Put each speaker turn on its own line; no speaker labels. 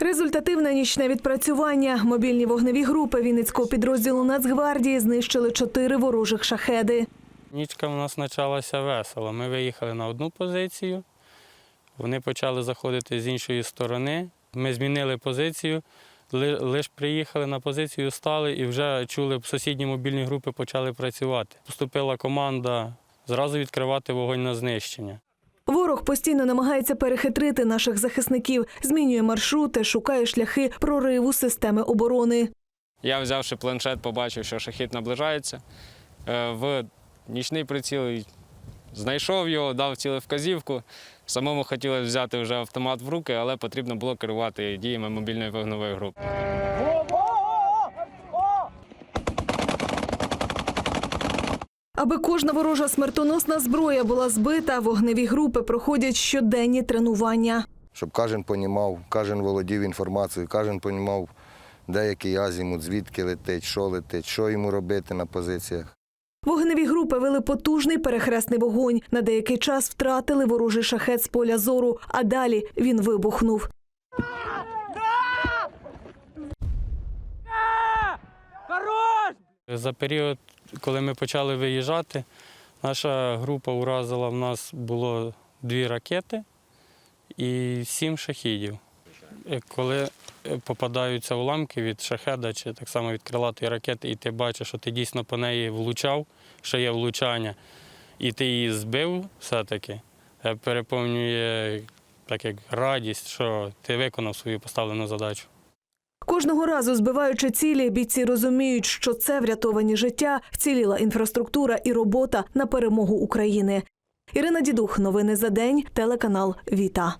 Результативне нічне відпрацювання. Мобільні вогневі групи Вінницького підрозділу Нацгвардії знищили чотири ворожих шахеди.
Нічка в нас почалася весело. Ми виїхали на одну позицію, вони почали заходити з іншої сторони. Ми змінили позицію, лише приїхали на позицію, стали і вже чули, сусідні мобільні групи почали працювати. Поступила команда зразу відкривати вогонь на знищення.
Ворог постійно намагається перехитрити наших захисників, змінює маршрути, шукає шляхи прориву системи оборони.
Я, взявши планшет, побачив, що шахід наближається. Е, В нічний приціл знайшов його, дав цілу вказівку. Самому хотілося взяти вже автомат в руки, але потрібно було керувати діями мобільної вогневої групи.
Аби кожна ворожа смертоносна зброя була збита, вогневі групи проходять щоденні тренування.
щоб кожен понімав, кожен володів інформацією, кожен понімав, де який азімут, звідки летить, що летить, що йому робити на позиціях.
Вогневі групи вели потужний перехресний вогонь. На деякий час втратили ворожий шахет з поля зору, а далі він вибухнув.
За період, коли ми почали виїжджати, наша група уразила в нас було дві ракети і сім шахідів. Е, Коли е, попадаються уламки від шахеда чи так само від крилатої ракети, і ти бачиш, що ти дійсно по неї влучав, що є влучання, і ти її збив все-таки, е, переповнює так як радість, що ти виконав свою поставлену задачу.
Кожного разу збиваючи цілі, бійці розуміють, що це врятовані життя, вціліла інфраструктура і робота на перемогу України. Ірина Дідух, новини за день, телеканал Віта.